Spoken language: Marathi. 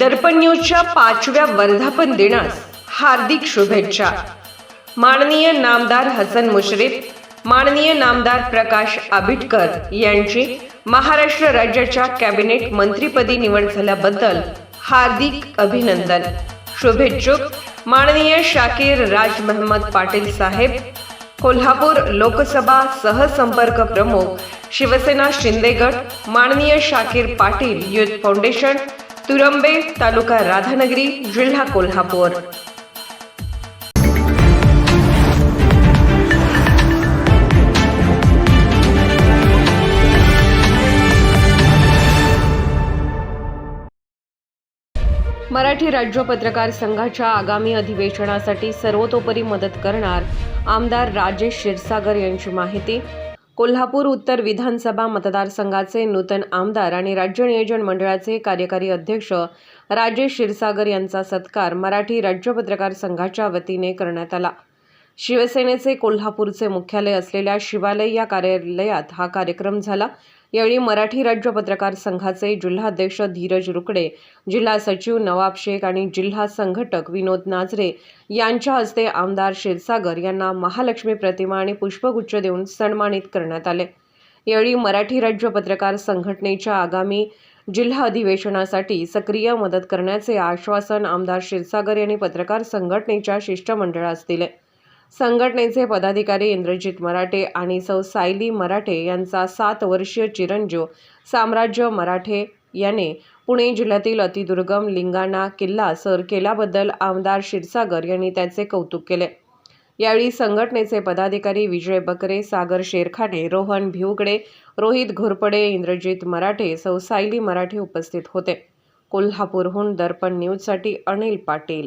दर्पण न्यूजच्या पाचव्या वर्धापन दिनास हार्दिक शुभेच्छा. माननीय नामदार हसन मुश्रीफ माननीय नामदार प्रकाश आबिटकर यांची महाराष्ट्र राज्याच्या कॅबिनेट मंत्रीपदी निवड झाल्याबद्दल हार्दिक अभिनंदन. शुभेच्छुक माननीय शाकीर राज महम्मद पाटील साहेब कोल्हापूर लोकसभा सहसंपर्क प्रमुख शिवसेना शिंदेगड माननीय शाकीर पाटील युथ फाउंडेशन तुरंबे तालुका राधानगरी जिल्हा कोल्हापूर. मराठी राज्य पत्रकार संघाच्या आगामी अधिवेशनासाठी सर्वतोपरी मदत करणार आमदार राजेश क्षीरसागर यांची माहिती. कोल्हापूर उत्तर विधानसभा मतदारसंघाचे नूतन आमदार आणि राज्य नियोजन मंडळाचे कार्यकारी अध्यक्ष राजेश क्षीरसागर यांचा सत्कार मराठी राज्य पत्रकार संघाच्या वतीने करण्यात आला. शिवसेनेचे कोल्हापूरचे मुख्यालय असलेल्या शिवालय या कार्यालयात हा कार्यक्रम झाला. यावेळी मराठी राज्य पत्रकार संघाचे जिल्हाध्यक्ष धीरज रुकडे जिल्हा सचिव नवाब शेख आणि जिल्हा संघटक विनोद नाझरे यांच्या हस्ते आमदार क्षीरसागर यांना महालक्ष्मी प्रतिमा आणि पुष्पगुच्छ देऊन सन्मानित करण्यात आले. यावेळी मराठी राज्य पत्रकार संघटनेच्या आगामी जिल्हा अधिवेशनासाठी सक्रिय मदत करण्याचे आश्वासन आमदार क्षीरसागर यांनी पत्रकार संघटनेच्या शिष्टमंडळास दिले. संघटनेचे पदाधिकारी इंद्रजित मराठे आणि सौ सायली मराठे यांचा सात वर्षीय चिरंजीव साम्राज्य मराठे याने पुणे जिल्ह्यातील अतिदुर्गम लिंगाणा किल्ला सर केल्याबद्दल आमदार क्षीरसागर यांनी त्याचे कौतुक केले. यावेळी संघटनेचे पदाधिकारी विजय बकरे सागर शेरखाने रोहन भिवगडे रोहित घोरपडे इंद्रजित मराठे सौ सायली मराठे उपस्थित होते. कोल्हापूरहून दर्पण न्यूजसाठी अनिल पाटील.